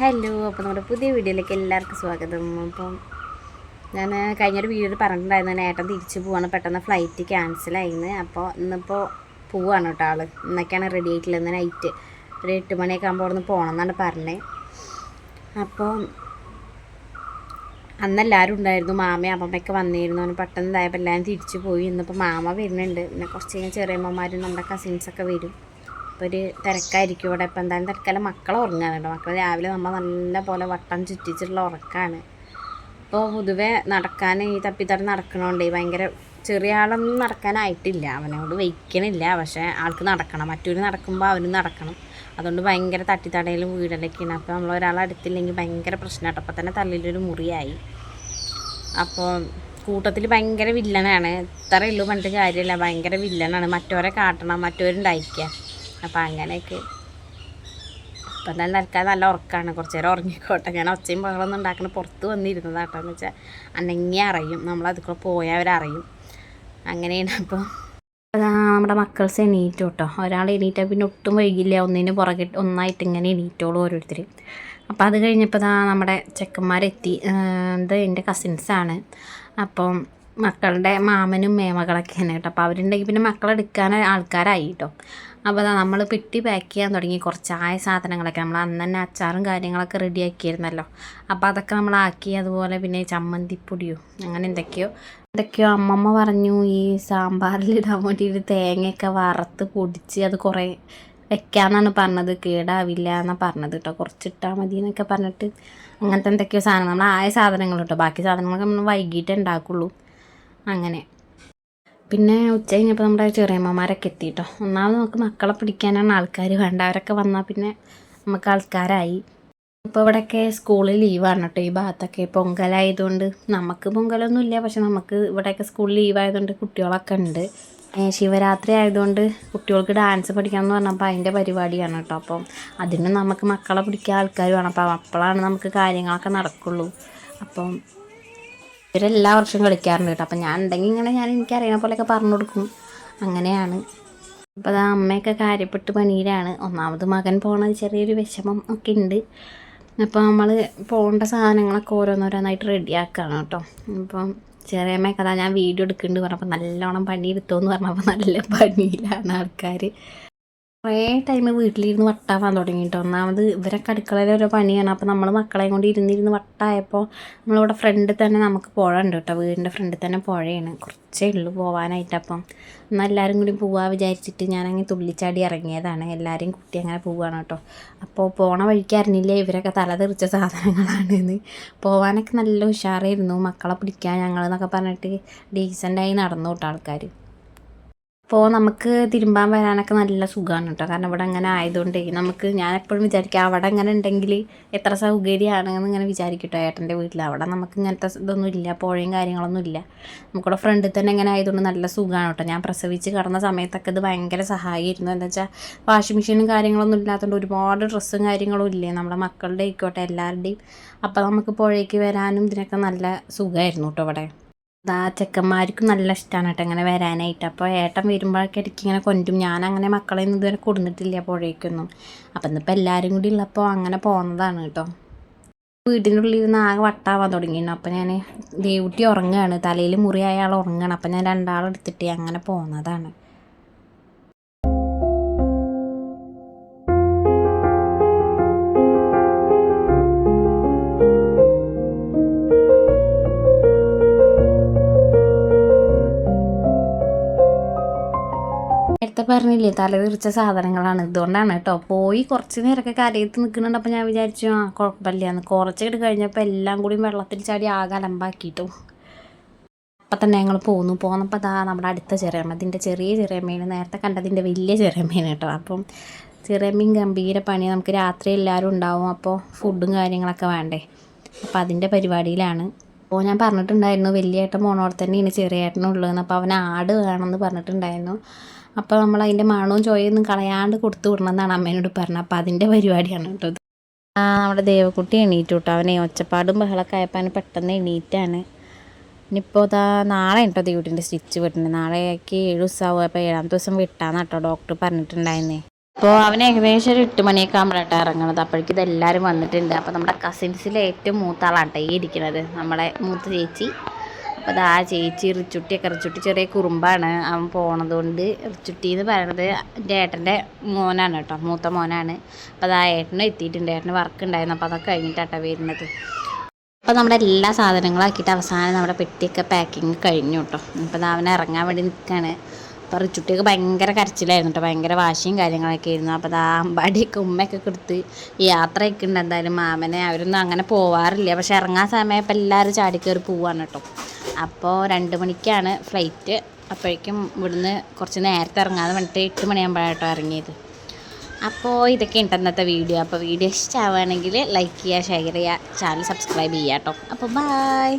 Hello അപ്പോൾ നമ്മുടെ പുതിയ വീഡിയോയിലേക്ക് എല്ലാവർക്കും സ്വാഗതം. അപ്പം ഞാൻ കഴിഞ്ഞൊരു വീഡിയോയിൽ പറഞ്ഞിട്ടുണ്ടായിരുന്നു ഏട്ടൻ തിരിച്ചു പോവാണ് പെട്ടെന്ന് ഫ്ലൈറ്റ് ക്യാൻസലായിരുന്നു അപ്പോൾ ഇന്നിപ്പോൾ പോവാണ് കേട്ടോ ആൾ ഇന്നൊക്കെയാണ് റെഡി ആയിട്ടുള്ളത് ഇന്ന് നൈറ്റ് ഒരു എട്ട് മണിയൊക്കെ ആകുമ്പോൾ അവിടെ നിന്ന് പോകണം എന്നാണ് പറഞ്ഞത് അപ്പോൾ അന്ന് എല്ലാവരും ഉണ്ടായിരുന്നു മാമയും അമ്മമ്മയൊക്കെ വന്നിരുന്നു. അവന് പെട്ടെന്ന് ഇതായപ്പോൾ എല്ലാവരും തിരിച്ചു പോയി. ഇന്നിപ്പോൾ മാമ വരുന്നുണ്ട്. പിന്നെ കുറച്ച് കഴിഞ്ഞാൽ ചെറിയമ്മമാരും നമ്മുടെ കസിൻസൊക്കെ വരും. ഒരു തിരക്കായിരിക്കും ഇവിടെ. ഇപ്പം എന്തായാലും തിരക്കല്ല. മക്കളെ ഉറങ്ങാണ് മക്കൾ രാവിലെ നമ്മൾ നല്ല പോലെ വട്ടം ചുറ്റിച്ചിട്ടുള്ള ഉറക്കാണ്. അപ്പോൾ പൊതുവെ നടക്കാൻ ഈ തപ്പിത്തരം നടക്കണോണ്ട് ഭയങ്കര ചെറിയ ആളൊന്നും നടക്കാനായിട്ടില്ല. അവനോട് വയ്ക്കണില്ല. പക്ഷേ ആൾക്ക് നടക്കണം. മറ്റൊരു നടക്കുമ്പോൾ അവനും നടക്കണം. അതുകൊണ്ട് ഭയങ്കര തട്ടിത്തടയിലും വീടലൊക്കെയാണ്. അപ്പോൾ നമ്മൾ ഒരാളെ അടുത്തില്ലെങ്കിൽ ഭയങ്കര പ്രശ്നമായിട്ട് അപ്പോൾ തന്നെ തള്ളിലൊരു മുറിയായി. അപ്പോൾ കൂട്ടത്തിൽ ഭയങ്കര വില്ലനാണ്. ഇത്രയുള്ളൂ പണ്ട് കാര്യമില്ല. ഭയങ്കര വില്ലനാണ്. മറ്റവരെ കാട്ടണം. മറ്റവരുണ്ടായിക്കുക അപ്പം അങ്ങനെയൊക്കെ. ഇപ്പം തന്നെ നിൽക്കാൻ നല്ല ഉറക്കമാണ് കുറച്ച് നേരം ഉറങ്ങിക്കോട്ടെ. ഞാൻ ഒച്ചയും ബഹളമൊന്നും ഉണ്ടാക്കണ പുറത്ത് വന്നിരുന്നതാട്ടോ എന്ന് വെച്ചാൽ അനങ്ങി അറിയും. നമ്മൾ അതിൽ കൂടെ പോയവരറിയും അങ്ങനെയാണ് അപ്പോൾ നമ്മുടെ മക്കൾസ് എണീറ്റു കേട്ടോ. ഒരാൾ എണീറ്റാൽ പിന്നെ ഒട്ടും വൈകില്ല. ഒന്നിന് പുറകെ ഒന്നായിട്ട് ഇങ്ങനെ എണീറ്റോളൂ ഓരോരുത്തർ അപ്പോൾ അത് കഴിഞ്ഞപ്പോൾ ഇതാ നമ്മുടെ ചെക്കന്മാരെത്തി. ഇത് എന്റെ കസിൻസാണ് അപ്പം മക്കളുടെ മാമനും മേമകളൊക്കെയാണ് കേട്ടോ. അപ്പോൾ അവരുണ്ടെങ്കിൽ പിന്നെ മക്കളെടുക്കാൻ ആൾക്കാരായി കേട്ടോ. അപ്പോൾ അതാ നമ്മൾ പെട്ടി പാക്ക് ചെയ്യാൻ തുടങ്ങി. കുറച്ച് ആയ സാധനങ്ങളൊക്കെ നമ്മൾ അന്ന് തന്നെ അച്ചാറും കാര്യങ്ങളൊക്കെ റെഡിയാക്കിയിരുന്നല്ലോ അപ്പോൾ അതൊക്കെ നമ്മൾ ആക്കി. അതുപോലെ പിന്നെ ചമ്മന്തിപ്പൊടിയോ അങ്ങനെ എന്തൊക്കെയോ. എന്തൊക്കെയോ അമ്മമ്മ പറഞ്ഞു ഈ സാമ്പാറിലിടാൻ വേണ്ടിയിട്ട് തേങ്ങയൊക്കെ വറുത്ത് പൊടിച്ച് അത് കുറേ വെക്കാന്നാണ് പറഞ്ഞത്. കേടാവില്ല എന്നാണ് പറഞ്ഞത് കേട്ടോ കുറച്ചിട്ടാൽ മതി എന്നൊക്കെ പറഞ്ഞിട്ട് അങ്ങനത്തെ എന്തൊക്കെയോ സാധനങ്ങൾ നമ്മൾ ആയ സാധനങ്ങൾ കേട്ടോ ബാക്കി സാധനങ്ങളൊക്കെ നമ്മൾ വൈകിട്ടേ ഉണ്ടാക്കുള്ളൂ അങ്ങനെ. പിന്നെ ഉച്ച കഴിഞ്ഞപ്പോൾ നമ്മുടെ ചെറിയമ്മമാരൊക്കെ എത്തി കേട്ടോ ഒന്നാമത് നമുക്ക് മക്കളെ പിടിക്കാനാണ് ആൾക്കാർ വേണ്ട. അവരൊക്കെ വന്നാൽ പിന്നെ നമുക്ക് ആൾക്കാരായി. ഇപ്പോൾ ഇവിടെയൊക്കെ സ്കൂളിൽ ലീവാണ് കേട്ടോ ഈ ഭാഗത്തൊക്കെ. പൊങ്കലായതുകൊണ്ട് നമുക്ക് പൊങ്കലൊന്നും ഇല്ല. പക്ഷെ നമുക്ക് ഇവിടെയൊക്കെ സ്കൂളിൽ ലീവായതുകൊണ്ട് കുട്ടികളൊക്കെ ഉണ്ട്. ശിവരാത്രി ആയതുകൊണ്ട് കുട്ടികൾക്ക് ഡാൻസ് പഠിക്കണം എന്ന് പറഞ്ഞപ്പോൾ അതിന്റെ പരിപാടിയാണ് കേട്ടോ. അപ്പം അതിന് നമുക്ക് മക്കളെ പിടിക്കാൻ ആൾക്കാർ വേണം. അപ്പം അപ്പോഴാണ് നമുക്ക് കാര്യങ്ങളൊക്കെ നടക്കുള്ളൂ. അപ്പം ഇവരെല്ലാ വർഷവും കളിക്കാറുണ്ട് കേട്ടോ. അപ്പം ഞാൻ ഉണ്ടെങ്കിൽ ഇങ്ങനെ ഞാൻ എനിക്ക് എനിക്കറിയണ പോലെയൊക്കെ പറഞ്ഞു കൊടുക്കും. അങ്ങനെയാണ്. അപ്പോൾ അത് അമ്മയൊക്കെ കാര്യപ്പെട്ട് പണിയിലാണ്. ഒന്നാമത് മകൻ പോണ ചെറിയൊരു വിഷമം ഒക്കെ ഉണ്ട്. അപ്പോൾ നമ്മൾ പോകേണ്ട സാധനങ്ങളൊക്കെ ഓരോന്നോരോന്നായിട്ട് റെഡിയാക്കുകയാണ് കേട്ടോ. അപ്പം ചെറിയമ്മയൊക്കെ അതാ ഞാൻ വീഡിയോ എടുക്കുന്നുണ്ട് പറഞ്ഞപ്പോൾ നല്ലോണം പണിയെടുത്തോന്ന് പറഞ്ഞപ്പോൾ നല്ല പണിയിലാണ് ആൾക്കാർ കുറേ ടൈം വീട്ടിലിരുന്ന് വട്ടാവാൻ തുടങ്ങി കേട്ടോ ഒന്നാമത് ഇവരൊക്കെ അടുക്കളയിൽ ഓരോ പണിയാണ്. അപ്പോൾ നമ്മൾ മക്കളെയും കൊണ്ട് ഇരുന്നിരുന്ന് വട്ടായപ്പോൾ നമ്മളിവിടെ ഫ്രണ്ടിൽ തന്നെ നമുക്ക് പുഴ ഉണ്ട് കേട്ടോ. വീടിന്റെ ഫ്രണ്ടിൽ തന്നെ പുഴയാണ്. കുറച്ചേ ഉള്ളൂ പോകാനായിട്ട് അപ്പം. എന്നാൽ എല്ലാവരും കൂടി പോവാ വിചാരിച്ചിട്ട് ഞാനങ്ങനെ തുള്ളിച്ചാടി ഇറങ്ങിയതാണ്. എല്ലാവരെയും കുട്ടി അങ്ങനെ പോവുകയാണ് കേട്ടോ. അപ്പോൾ പോണ വഴിക്ക് അറിഞ്ഞില്ലേ ഇവരൊക്കെ തല തെറിച്ച സാധനങ്ങളാണെന്ന്. പോവാനൊക്കെ നല്ല ഉഷാറായിരുന്നു. മക്കളെ പിടിക്കാൻ ഞങ്ങളെന്നൊക്കെ പറഞ്ഞിട്ട് ഡീസന്റായി നടന്നു കേട്ടോ ആൾക്കാർ അപ്പോൾ നമുക്ക് തിരുമ്പാൻ വരാനൊക്കെ നല്ല സുഖമാണ് കേട്ടോ. കാരണം ഇവിടെ അങ്ങനെ ആയതുകൊണ്ട് നമുക്ക് ഞാൻ എപ്പോഴും വിചാരിക്കുക അവിടെ അങ്ങനെ ഉണ്ടെങ്കിൽ എത്ര സൗകര്യമാണെന്ന് ഇങ്ങനെ വിചാരിക്കും കേട്ടോ ഏട്ടന്റെ വീട്ടിൽ അവിടെ നമുക്ക് ഇങ്ങനത്തെ ഇതൊന്നും ഇല്ല പുഴയും കാര്യങ്ങളൊന്നും ഇല്ല. നമുക്കിവിടെ ഫ്രണ്ടിൽ തന്നെ ഇങ്ങനെ ആയതുകൊണ്ട് നല്ല സുഖമാണ് കേട്ടോ. ഞാൻ പ്രസവിച്ച് കടന്ന സമയത്തൊക്കെ ഇത് ഭയങ്കര സഹായമായിരുന്നു എന്താ വെച്ചാൽ വാഷിംഗ് മെഷീനും കാര്യങ്ങളൊന്നും ഇല്ലാത്തതുകൊണ്ട് ഒരുപാട് ഡ്രസ്സും കാര്യങ്ങളും ഇല്ലേ? നമ്മുടെ മക്കളുടെ ആയിക്കോട്ടെ എല്ലാവരുടെയും. അപ്പോൾ നമുക്ക് പുഴയ്ക്ക് വരാനും ഇതിനൊക്കെ നല്ല സുഖമായിരുന്നു കേട്ടോ ഇവിടെ. ആ ചെക്കന്മാർക്കും നല്ല ഇഷ്ടമാണ് കേട്ടോ ഇങ്ങനെ വരാനായിട്ട്. അപ്പോൾ ഏട്ടൻ വരുമ്പോഴൊക്കെ ഇടയ്ക്ക് ഇങ്ങനെ കൊണ്ടും ഞാൻ അങ്ങനെ മക്കളെ ഒന്നും ഇതുവരെ കൊടുത്തിട്ടില്ല പുഴയ്ക്കൊന്നും. അപ്പം ഇന്നിപ്പോൾ എല്ലാവരും കൂടി ഉള്ളപ്പോൾ അങ്ങനെ പോകുന്നതാണ് കേട്ടോ. വീടിന്റെ ഉള്ളിൽ ഇരുന്ന് ആകെ വട്ടാവാൻ തുടങ്ങിയിരുന്നു അപ്പോൾ ഞാൻ ദേവുട്ടി ഉറങ്ങുകയാണ് തലയിൽ മുറിയായ ആൾ ഉറങ്ങുകയാണ് അപ്പം ഞാൻ രണ്ടാളെടുത്തിട്ട് അങ്ങനെ പോകുന്നതാണ് പറഞ്ഞില്ലേ തലതിറിച്ച സാധനങ്ങളാണ്. ഇതുകൊണ്ടാണ് കേട്ടോ. പോയി കുറച്ച് നേരമൊക്കെ കരയത്ത് നിൽക്കുന്നുണ്ട് അപ്പോൾ ഞാൻ വിചാരിച്ചു ആ കുഴപ്പമില്ല എന്ന് കുറച്ചൊക്കെ കഴിഞ്ഞപ്പോൾ എല്ലാം കൂടി വെള്ളത്തിൽ ചാടി ആകെ അലമ്പാക്കിയിട്ടു. അപ്പം തന്നെ ഞങ്ങൾ പോന്നു. പോന്നപ്പോൾ അതാ നമ്മുടെ അടുത്ത ചെറിയമ്മ. അതിന്റെ ചെറിയ ചെറിയമ്മയാണ് നേരത്തെ കണ്ടതിന്റെ വലിയ ചെറിയമ്മയാണ് കേട്ടോ. അപ്പം ചെറിയമ്മയും ഗംഭീര പണി നമുക്ക് രാത്രി എല്ലാവരും ഉണ്ടാവും. അപ്പോൾ ഫുഡും കാര്യങ്ങളൊക്കെ വേണ്ടേ. അപ്പോൾ അതിന്റെ പരിപാടിയിലാണ്. അപ്പോൾ ഞാൻ പറഞ്ഞിട്ടുണ്ടായിരുന്നു വലിയ ഏട്ടൻ പോണോടെ തന്നെയാണ് ചെറിയ ഏട്ടനുള്ളതെന്ന് അപ്പോൾ അവൻ ആട് വേണമെന്ന് പറഞ്ഞിട്ടുണ്ടായിരുന്നു. അപ്പോൾ നമ്മൾ അതിന്റെ മണവും ചോയൊന്നും കളയാണ്ട് കൊടുത്തു വിടണമെന്നാണ് അമ്മേനോട് പറഞ്ഞത്. അപ്പോൾ അതിന്റെ പരിപാടിയാണ് കേട്ടോ നമ്മുടെ ദേവക്കുട്ടി എണീറ്റു കേട്ടോ. അവനെ ഒച്ചപ്പാടും ബഹളമൊക്കെ ആയപ്പോൾ അവന് പെട്ടെന്ന് എണീറ്റാണ്. ഇനിയിപ്പോൾ അതാ നാളെ കേട്ടോ ദേവുട്ടിന്റെ സ്റ്റിച്ച് വിട്ടുന്നത് നാളേക്ക് ഏഴ് ദിവസമാവും അപ്പോൾ ഏഴാമത്തെ ദിവസം വിട്ടാന്ന് കേട്ടോ ഡോക്ടർ പറഞ്ഞിട്ടുണ്ടായിരുന്നേ. അപ്പോൾ അവൻ ഏകദേശം ഒരു എട്ട് മണിയൊക്കെ ആകുമ്പോഴാട്ടോ ഇറങ്ങണത്. അപ്പോഴേക്കും ഇതെല്ലാവരും വന്നിട്ടുണ്ട്. അപ്പോൾ നമ്മുടെ കസിൻസിലെ ഏറ്റവും മൂത്ത ആളാട്ടോ ഈ ഇരിക്കുന്നത് നമ്മുടെ മൂത്ത ചേച്ചി. അപ്പോൾ അത് ആ ചേച്ചി റിച്ചുട്ടിയൊക്കെ റിച്ചുട്ടി ചെറിയ കുറുമ്പാണ്. അവൻ പോണതുകൊണ്ട് റിച്ചുട്ടി എന്ന് പറയണത് എന്റെ ഏട്ടന്റെ മോനാണ് കേട്ടോ മൂത്ത മോനാണ്. അപ്പോൾ അത് ആ ഏട്ടനും എത്തിയിട്ടുണ്ട്. ഏട്ടന് വർക്ക് ഉണ്ടായിരുന്നു. അപ്പോൾ അതൊക്കെ കഴിഞ്ഞിട്ടാട്ടോ വരുന്നത്. അപ്പോൾ നമ്മുടെ എല്ലാ സാധനങ്ങളും ആക്കിയിട്ട് അവസാനം നമ്മുടെ പെട്ടിയൊക്കെ പാക്കിങ് കഴിഞ്ഞു കേട്ടോ. അപ്പോൾ അവൻ ഇറങ്ങാൻ വേണ്ടി നിൽക്കുകയാണ് അപ്പോൾ റിച്ചുട്ടിയൊക്കെ ഭയങ്കര കരച്ചിലായിരുന്നു കേട്ടോ. ഭയങ്കര വാശിയും കാര്യങ്ങളൊക്കെ ആയിരുന്നു. അപ്പോൾ ആ അമ്പാടിയൊക്കെ ഉമ്മയൊക്കെ കൊടുത്ത് യാത്രയൊക്കെ ഉണ്ട്. എന്തായാലും മാമനെ അവരൊന്നും അങ്ങനെ പോവാറില്ല. പക്ഷെ ഇറങ്ങാൻ സമയപ്പോൾ എല്ലാവരും ചാടിക്കയറി പോവാണ് കേട്ടോ. അപ്പോൾ രണ്ട് മണിക്കാണ് ഫ്ലൈറ്റ്. അപ്പോഴേക്കും ഇവിടുന്ന് കുറച്ച് നേരത്തെ ഇറങ്ങാതെ വന്നിട്ട് എട്ട് മണിയാകുമ്പോഴാട്ടോ ഇറങ്ങിയത്. അപ്പോൾ ഇതൊക്കെ ഉണ്ട് വീഡിയോ. അപ്പോൾ വീഡിയോ ഇഷ്ടമാവുകയാണെങ്കിൽ ലൈക്ക് ചെയ്യുക ഷെയർ ചെയ്യുക ചാനൽ സബ്സ്ക്രൈബ് ചെയ്യുക കേട്ടോ. അപ്പോൾ ബായ്.